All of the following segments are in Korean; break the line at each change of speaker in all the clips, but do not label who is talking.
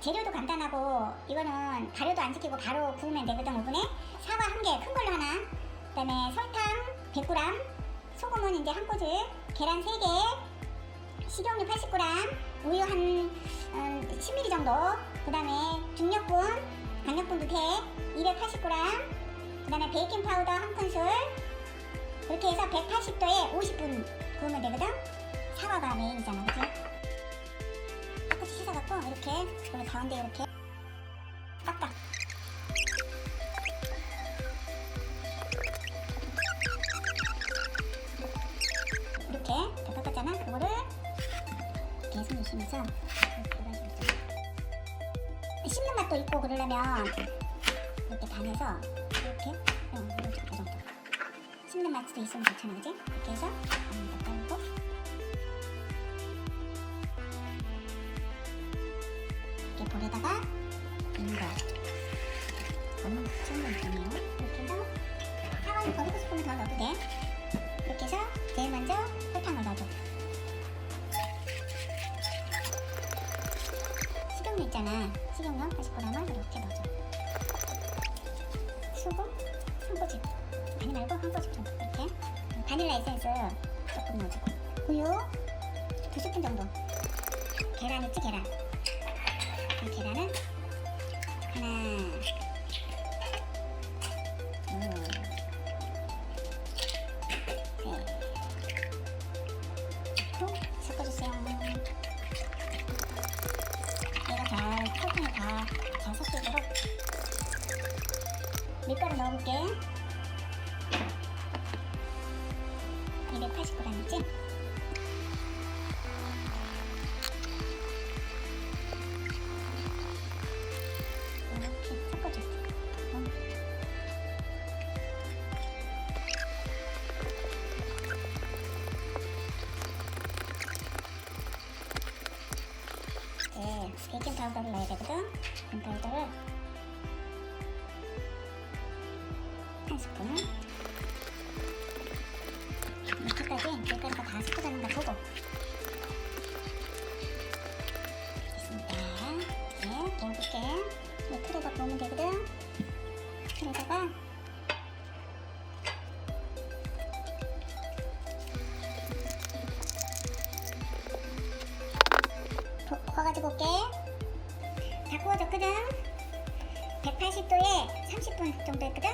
재료도 간단하고 이거는 발효도 안 시키고 바로 구우면 되거든 오븐에. 사과 한 개 큰 걸로 하나. 그 다음에 설탕 100g 소금은 이제 한 꼬집 계란 3개 식용유 80g 우유 한 음, 10ml 정도. 그 다음에 중력분 강력분도 돼. 280g 그 다음에 베이킹 파우더 한 큰술. 그렇게 해서 180도에 50분 구우면 되거든. 사과가 메인이잖아 그치? 이렇게 여기 가운데 이렇게. 닦아 이렇게 다 닦았잖아 그거를. 식으로 좀 씹는 맛도 있고 그러려면 이렇게 반해서 이렇게 이 정도. 씹는 맛도 있으면 좋잖아 그지? 이렇게 해서 이렇게 볼에다가 있는 거 너무 찍는 느낌이에요 이렇게 해서 사과는 더 넣고 싶으면 더 넣어도 돼 이렇게 해서 제일 먼저 설탕을 넣어줘. 식용유 있잖아. 식용유 80g을 이렇게 넣어줘. 소금 한 꼬집. 많이 말고 한 꼬집 정도. 이렇게. 바닐라 에센스 조금 넣어주고. 우유 두 스푼 정도. 계란 있지 계란? 이 계란은 하나 둘셋 섞어주세요. 얘가 잘 설탕이 다잘 섞이도록 밀가루 넣어볼게 280g이지? 파우더를 넣어야 되거든. 베이킹 파우더를 한 스푼. 이렇게까지 밀가루가 다 섞어졌는가 보고. 됐습니다. 이제 구워볼게. 이 틀에다 구우면 되거든. 틀에다가 부- 구워가지고 올게. 다 구워졌거든. 180도에 30분 정도 했거든.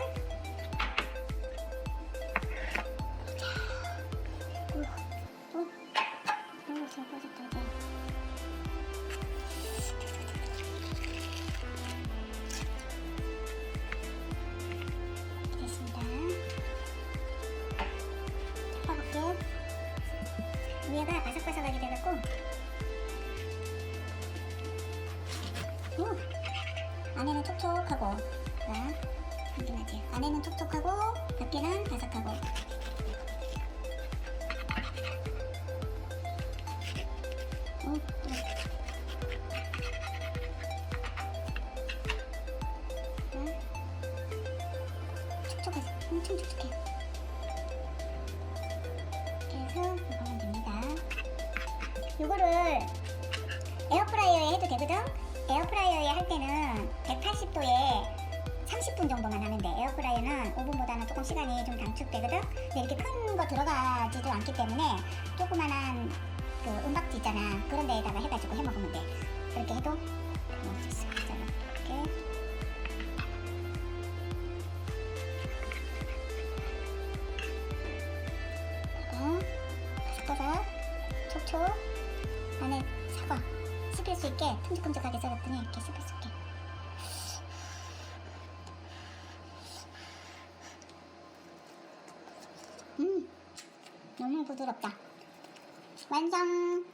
됐습니다. 덮어볼게. 위에가 바삭바삭하게 돼갖고 오, 안에는 촉촉하고 자, 확인하지 안에는 촉촉하고 밖에는 바삭하고. 오, 그래. 자, 촉촉하지 엄청 촉촉해. 이렇게 해서 먹으면 됩니다. 요거를 에어프라이어에 해도 되거든? 할 때는 180도에 30분 정도만 돼. 에어프라이어는 오븐보다는 조금 시간이 좀 단축되거든? 근데 이렇게 큰 거 들어가지도 않기 때문에 조그만한 그 은박지 있잖아. 그런 데에다가 해가지고 해 먹으면 돼. 그렇게 해도 먹을 수 있어. 자, 이렇게. 어? 바삭바삭, 촉촉, 안에 사과 씹힐 수 있게 큼직큼직하게 썰었더니 이렇게 씹힐 수 있게. 음 너무 부드럽다. 완성